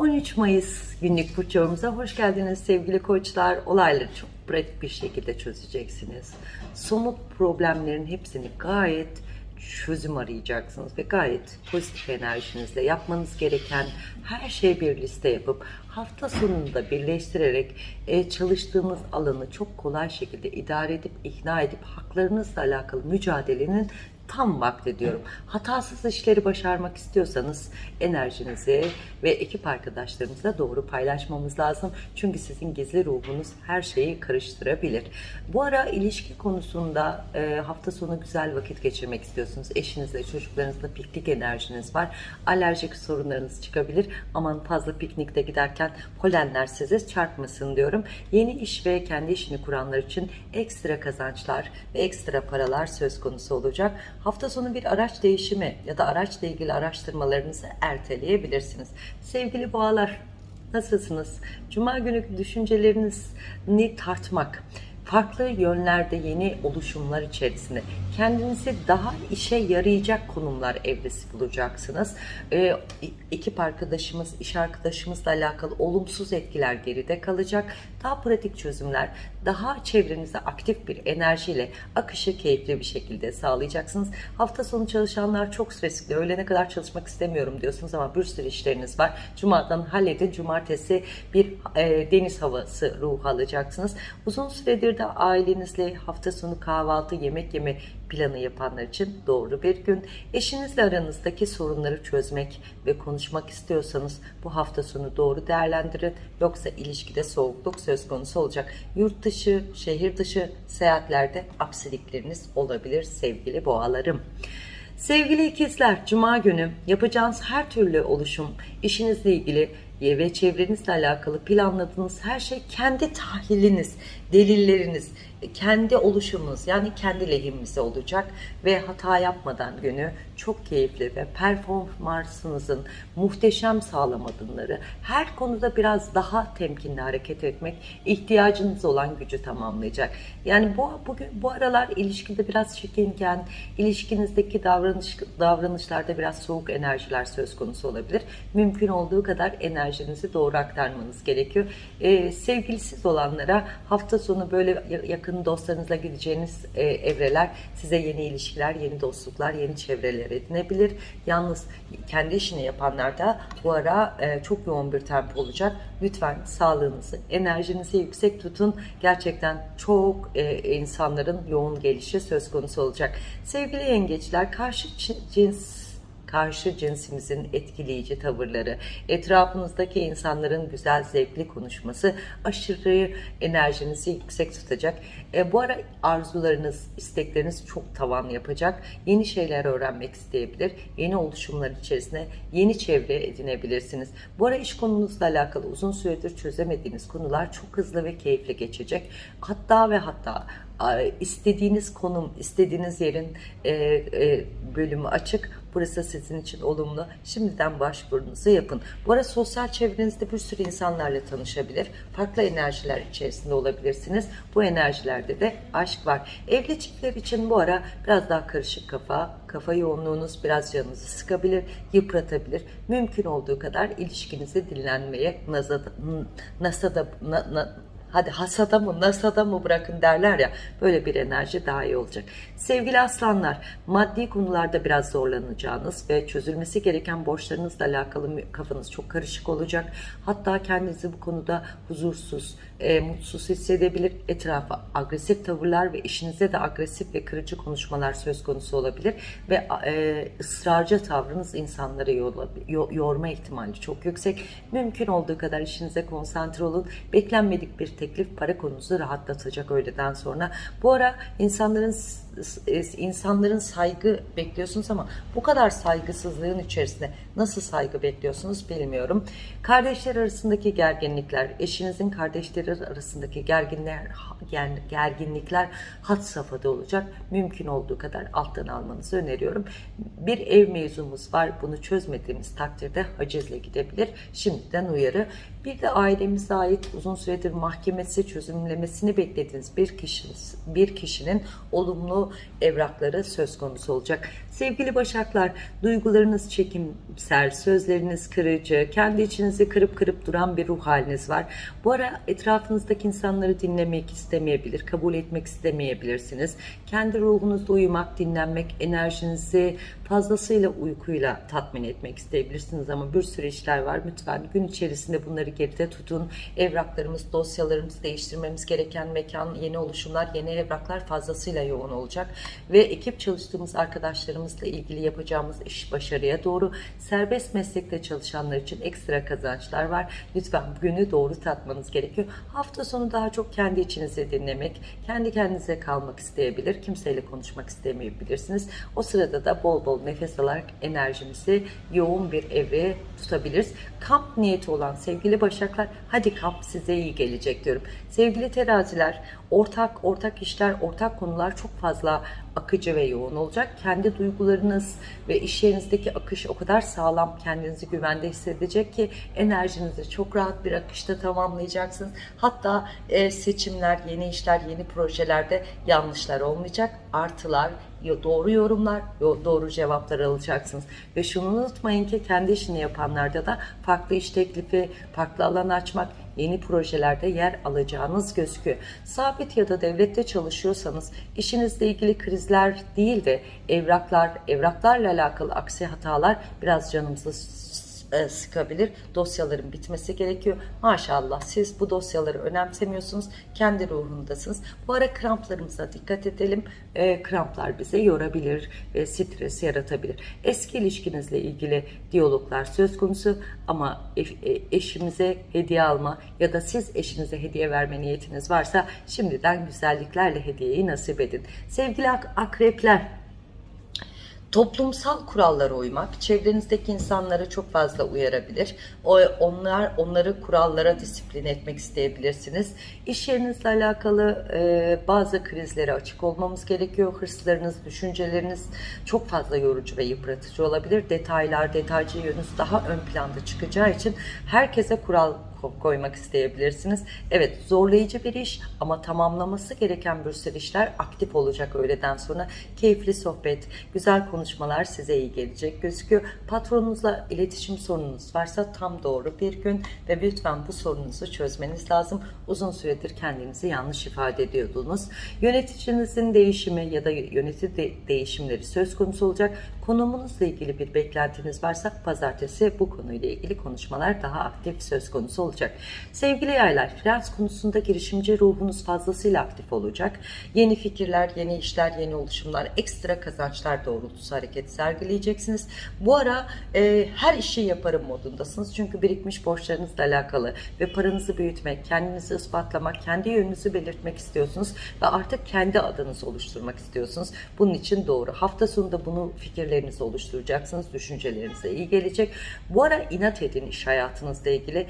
13 Mayıs günlük burçlarımıza hoş geldiniz sevgili koçlar. Olayları çok pratik bir şekilde çözeceksiniz. Somut problemlerin hepsini gayet çözüm arayacaksınız ve gayet pozitif enerjinizle yapmanız gereken her şeyi bir liste yapıp hafta sonunda birleştirerek e, çalıştığınız alanı çok kolay şekilde idare edip ikna edip haklarınızla alakalı mücadelenin tam vakti diyorum. Hatasız işleri başarmak istiyorsanız enerjinizi ve ekip arkadaşlarınızla doğru paylaşmamız lazım. Çünkü sizin gizli ruhunuz her şeyi karıştırabilir. Bu ara ilişki konusunda e, hafta sonu güzel vakit geçirmek istiyorsunuz. Eşinizle, çocuklarınızla piknik enerjiniz var. Alerjik sorunlarınız çıkabilir. Aman fazla piknikte giderken polenler size çarpmasın diyorum. Yeni iş ve kendi işini kuranlar için ekstra kazançlar ve ekstra paralar söz konusu olacak. Hafta sonu bir araç değişimi ya da araçla ilgili araştırmalarınızı erteleyebilirsiniz. Sevgili boğalar, nasılsınız? Cuma günü düşüncelerinizi tartmak, farklı yönlerde yeni oluşumlar içerisinde kendinizi daha işe yarayacak konumlar evresi bulacaksınız. Ee, ekip arkadaşımız, iş arkadaşımızla alakalı olumsuz etkiler geride kalacak. Daha pratik çözümler, daha çevrenizde aktif bir enerjiyle akışı keyifli bir şekilde sağlayacaksınız. Hafta sonu çalışanlar çok stresli, öğlene kadar çalışmak istemiyorum diyorsunuz ama bir sürü işleriniz var. Cuma'dan halledin, cumartesi bir e, deniz havası ruhu alacaksınız. Uzun süredir de ailenizle hafta sonu kahvaltı, yemek yeme planı yapanlar için doğru bir gün. Eşinizle aranızdaki sorunları çözmek ve konuşmak istiyorsanız bu hafta sonu doğru değerlendirin. Yoksa ilişkide soğukluk söz konusu olacak. Yurt dışı, şehir dışı seyahatlerde aksilikleriniz olabilir sevgili boğalarım. Sevgili ikizler, Cuma günü yapacağınız her türlü oluşum, işinizle ilgili ve çevrenizle alakalı planladığınız her şey kendi tahliliniz, delilleriniz, kendi oluşumunuz yani kendi lehimize olacak ve hata yapmadan günü çok keyifli ve performansınızın muhteşem sağlam adımları her konuda biraz daha temkinli hareket etmek ihtiyacınız olan gücü tamamlayacak. Yani bu bugün bu aralar ilişkide biraz çekinken, ilişkinizdeki davranış davranışlarda biraz soğuk enerjiler söz konusu olabilir. Mümkün olduğu kadar enerjinizi doğru aktarmanız gerekiyor. Ee, sevgilisiz olanlara hafta sonu böyle yakın dostlarınızla gideceğiniz e, evreler size yeni ilişkiler, yeni dostluklar, yeni çevreler edinebilir. Yalnız kendi işini yapanlar da bu ara e, çok yoğun bir tempo olacak. Lütfen sağlığınızı, enerjinizi yüksek tutun. Gerçekten çok e, insanların yoğun gelişi söz konusu olacak. Sevgili yengeçler, karşı cins karşı cinsimizin etkileyici tavırları, etrafınızdaki insanların güzel zevkli konuşması aşırı enerjinizi yüksek tutacak. E, bu ara arzularınız, istekleriniz çok tavan yapacak. Yeni şeyler öğrenmek isteyebilir. Yeni oluşumlar içerisinde yeni çevre edinebilirsiniz. Bu ara iş konunuzla alakalı uzun süredir çözemediğiniz konular çok hızlı ve keyifli geçecek. Hatta ve hatta istediğiniz konum, istediğiniz yerin e, e, bölümü açık. Burası sizin için olumlu. Şimdiden başvurunuzu yapın. Bu arada sosyal çevrenizde bir sürü insanlarla tanışabilir. Farklı enerjiler içerisinde olabilirsiniz. Bu enerjilerde de aşk var. Evli çiftler için bu ara biraz daha karışık kafa, kafa yoğunluğunuz biraz canınızı sıkabilir, yıpratabilir. Mümkün olduğu kadar ilişkinizi dinlenmeye, NASA'da, NASA'da, na, na, hadi hasada mı nasada mı bırakın derler ya böyle bir enerji daha iyi olacak. Sevgili aslanlar maddi konularda biraz zorlanacağınız ve çözülmesi gereken borçlarınızla alakalı kafanız çok karışık olacak. Hatta kendinizi bu konuda huzursuz, e, mutsuz hissedebilir. Etrafa agresif tavırlar ve işinize de agresif ve kırıcı konuşmalar söz konusu olabilir ve e, ısrarcı tavrınız insanları yorma ihtimali çok yüksek. Mümkün olduğu kadar işinize konsantre olun. Beklenmedik bir teklif para konunuzu rahatlatacak öğleden sonra. Bu ara insanların insanların saygı bekliyorsunuz ama bu kadar saygısızlığın içerisinde nasıl saygı bekliyorsunuz bilmiyorum. Kardeşler arasındaki gerginlikler, eşinizin kardeşleri arasındaki gerginler, gerginlikler hat safhada olacak. Mümkün olduğu kadar alttan almanızı öneriyorum. Bir ev mevzumuz var. Bunu çözmediğimiz takdirde hacizle gidebilir. Şimdiden uyarı. Bir de ailemize ait uzun süredir mahkemesi çözümlemesini beklediğiniz bir kişinin, bir kişinin olumlu evrakları söz konusu olacak. Sevgili Başaklar, duygularınız çekimsel, sözleriniz kırıcı, kendi içinizi kırıp kırıp duran bir ruh haliniz var. Bu ara etrafınızdaki insanları dinlemek istemeyebilir, kabul etmek istemeyebilirsiniz. Kendi ruhunuzda uyumak, dinlenmek, enerjinizi fazlasıyla uykuyla tatmin etmek isteyebilirsiniz ama bir sürü işler var. Lütfen gün içerisinde bunları geride tutun. Evraklarımız, dosyalarımızı değiştirmemiz gereken mekan, yeni oluşumlar, yeni evraklar fazlasıyla yoğun olacak. Ve ekip çalıştığımız arkadaşlarımızla ilgili yapacağımız iş başarıya doğru serbest meslekte çalışanlar için ekstra kazançlar var. Lütfen günü doğru tatmanız gerekiyor. Hafta sonu daha çok kendi içinize dinlemek, kendi kendinize kalmak isteyebilir. Kimseyle konuşmak istemeyebilirsiniz. O sırada da bol bol nefes alarak enerjimizi yoğun bir evreye tutabiliriz. Kamp niyeti olan sevgili başaklar hadi kamp size iyi gelecek diyorum. Sevgili teraziler ortak ortak işler, ortak konular çok fazla akıcı ve yoğun olacak. Kendi duygularınız ve iş yerinizdeki akış o kadar sağlam kendinizi güvende hissedecek ki enerjinizi çok rahat bir akışta tamamlayacaksınız. Hatta e, seçimler, yeni işler, yeni projelerde yanlışlar olmayacak. Artılar, doğru yorumlar, yo- doğru cevaplar alacaksınız. Ve şunu unutmayın ki kendi işini yapanlarda da farklı iş teklifi, farklı alan açmak, yeni projelerde yer alacağınız gözüküyor. Sabit ya da devlette çalışıyorsanız işinizle ilgili krizler değil de evraklar, evraklarla alakalı aksi hatalar biraz canımızı e, sıkabilir. Dosyaların bitmesi gerekiyor. Maşallah siz bu dosyaları önemsemiyorsunuz. Kendi ruhundasınız. Bu ara kramplarımıza dikkat edelim. E, kramplar bize yorabilir ve stres yaratabilir. Eski ilişkinizle ilgili diyaloglar söz konusu ama eş- e, eşimize hediye alma ya da siz eşinize hediye verme niyetiniz varsa şimdiden güzelliklerle hediyeyi nasip edin. Sevgili ak- akrepler Toplumsal kurallara uymak, çevrenizdeki insanları çok fazla uyarabilir. Onlar onları kurallara disiplin etmek isteyebilirsiniz. İş yerinizle alakalı e, bazı krizlere açık olmamız gerekiyor. Hırslarınız, düşünceleriniz çok fazla yorucu ve yıpratıcı olabilir. Detaylar, detaycı yönünüz daha ön planda çıkacağı için herkese kural koymak isteyebilirsiniz. Evet zorlayıcı bir iş ama tamamlaması gereken bir sürü işler aktif olacak öğleden sonra. Keyifli sohbet, güzel konuşmalar size iyi gelecek gözüküyor. Patronunuzla iletişim sorununuz varsa tam doğru bir gün ve lütfen bu sorununuzu çözmeniz lazım. Uzun süredir kendinizi yanlış ifade ediyordunuz. Yöneticinizin değişimi ya da yönetici de- değişimleri söz konusu olacak. Konumunuzla ilgili bir beklentiniz varsa pazartesi bu konuyla ilgili konuşmalar daha aktif söz konusu olacak. Sevgili yaylar, finans konusunda girişimci ruhunuz fazlasıyla aktif olacak. Yeni fikirler, yeni işler, yeni oluşumlar, ekstra kazançlar doğrultusu hareket sergileyeceksiniz. Bu ara e, her işi yaparım modundasınız. Çünkü birikmiş borçlarınızla alakalı ve paranızı büyütmek, kendinizi ispatlamak, kendi yönünüzü belirtmek istiyorsunuz ve artık kendi adınızı oluşturmak istiyorsunuz. Bunun için doğru. Hafta sonunda bunu fikirlerinizi oluşturacaksınız. Düşüncelerinize iyi gelecek. Bu ara inat edin iş hayatınızla ilgili.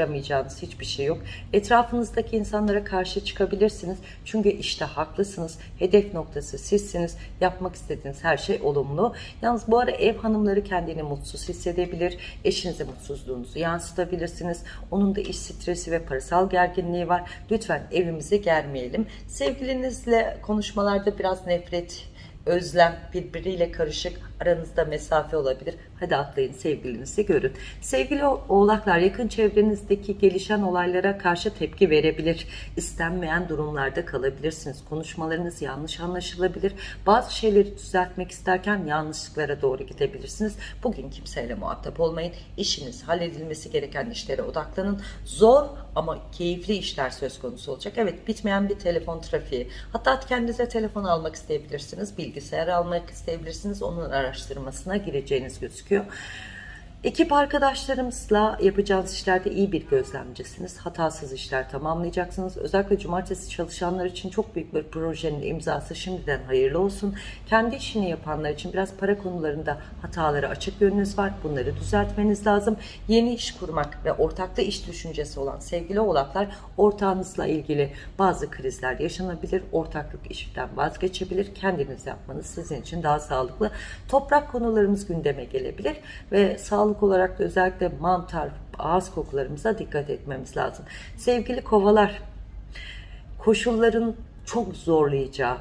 Başaramayacağınız hiçbir şey yok. Etrafınızdaki insanlara karşı çıkabilirsiniz. Çünkü işte haklısınız. Hedef noktası sizsiniz. Yapmak istediğiniz her şey olumlu. Yalnız bu ara ev hanımları kendini mutsuz hissedebilir. Eşinize mutsuzluğunuzu yansıtabilirsiniz. Onun da iş stresi ve parasal gerginliği var. Lütfen evimizi germeyelim. Sevgilinizle konuşmalarda biraz nefret, özlem birbiriyle karışık aranızda mesafe olabilir. Hadi atlayın sevgilinizi görün. Sevgili oğlaklar yakın çevrenizdeki gelişen olaylara karşı tepki verebilir. İstenmeyen durumlarda kalabilirsiniz. Konuşmalarınız yanlış anlaşılabilir. Bazı şeyleri düzeltmek isterken yanlışlıklara doğru gidebilirsiniz. Bugün kimseyle muhatap olmayın. İşiniz halledilmesi gereken işlere odaklanın. Zor ama keyifli işler söz konusu olacak. Evet bitmeyen bir telefon trafiği. Hatta kendinize telefon almak isteyebilirsiniz. Bilgisayar almak isteyebilirsiniz. Onun araştırmasına gireceğiniz gözüküyor. Ekip arkadaşlarımızla yapacağınız işlerde iyi bir gözlemcisiniz. Hatasız işler tamamlayacaksınız. Özellikle cumartesi çalışanlar için çok büyük bir projenin imzası şimdiden hayırlı olsun. Kendi işini yapanlar için biraz para konularında hataları açık yönünüz var. Bunları düzeltmeniz lazım. Yeni iş kurmak ve ortakta iş düşüncesi olan sevgili oğlaklar ortağınızla ilgili bazı krizler yaşanabilir. Ortaklık işinden vazgeçebilir. Kendiniz yapmanız sizin için daha sağlıklı. Toprak konularımız gündeme gelebilir ve sağlık olarak da özellikle mantar, ağız kokularımıza dikkat etmemiz lazım. Sevgili kovalar, koşulların çok zorlayacağı,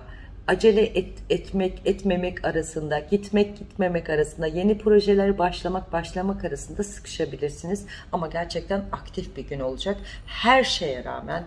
acele et, etmek etmemek arasında, gitmek gitmemek arasında, yeni projelere başlamak başlamak arasında sıkışabilirsiniz. Ama gerçekten aktif bir gün olacak. Her şeye rağmen,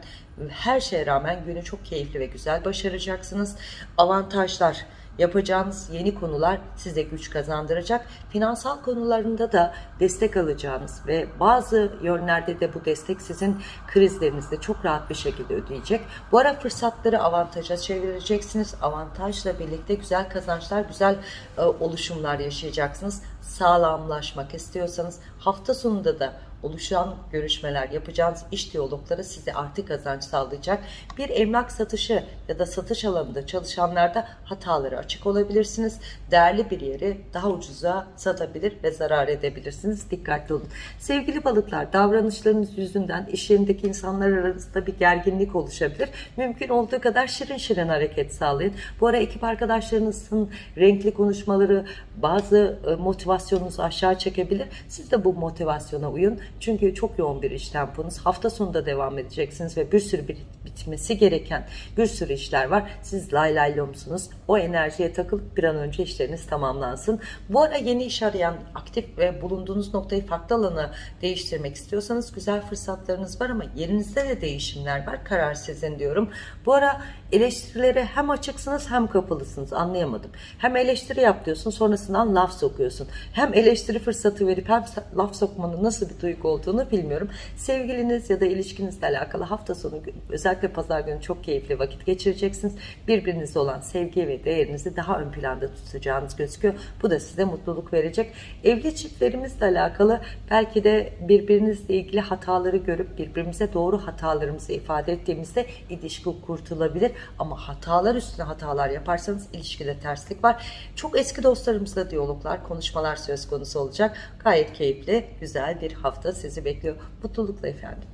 her şeye rağmen günü çok keyifli ve güzel başaracaksınız. Avantajlar, yapacağınız yeni konular size güç kazandıracak. Finansal konularında da destek alacağınız ve bazı yönlerde de bu destek sizin krizlerinizde çok rahat bir şekilde ödeyecek. Bu ara fırsatları avantaja çevireceksiniz. Avantajla birlikte güzel kazançlar, güzel e, oluşumlar yaşayacaksınız. Sağlamlaşmak istiyorsanız hafta sonunda da oluşan görüşmeler, yapacağınız iş diyalogları size artı kazanç sağlayacak. Bir emlak satışı ya da satış alanında çalışanlarda hataları açık olabilirsiniz. Değerli bir yeri daha ucuza satabilir ve zarar edebilirsiniz. Dikkatli olun. Sevgili balıklar, davranışlarınız yüzünden iş yerindeki insanlar arasında bir gerginlik oluşabilir. Mümkün olduğu kadar şirin şirin hareket sağlayın. Bu ara ekip arkadaşlarınızın renkli konuşmaları bazı e, motivasyonunuzu aşağı çekebilir. Siz de bu motivasyona uyun. Çünkü çok yoğun bir iş temponuz. Hafta sonunda devam edeceksiniz ve bir sürü bir, bitmesi gereken bir sürü işler var. Siz lay lay lomsunuz. O enerjiye takılıp bir an önce işleriniz tamamlansın. Bu ara yeni iş arayan, aktif ve bulunduğunuz noktayı farklı alana değiştirmek istiyorsanız güzel fırsatlarınız var ama yerinizde de değişimler var. Karar sizin diyorum. Bu ara eleştirilere hem açıksınız hem kapalısınız. Anlayamadım. Hem eleştiri yap diyorsun sonrasından laf sokuyorsun. Hem eleştiri fırsatı verip hem laf sokmanın nasıl bir duygu olduğunu bilmiyorum. Sevgiliniz ya da ilişkinizle alakalı hafta sonu özellikle pazar günü çok keyifli vakit geçireceksiniz. Birbirinizle olan sevgi ve değerinizi daha ön planda tutacağınız gözüküyor. Bu da size mutluluk verecek. Evli çiftlerimizle alakalı belki de birbirinizle ilgili hataları görüp birbirimize doğru hatalarımızı ifade ettiğimizde ilişki kurtulabilir. Ama hatalar üstüne hatalar yaparsanız ilişkide terslik var. Çok eski dostlarımızla diyaloglar, konuşmalar söz konusu olacak. Gayet keyifli, güzel bir hafta sizi bekliyor. Mutlulukla efendim.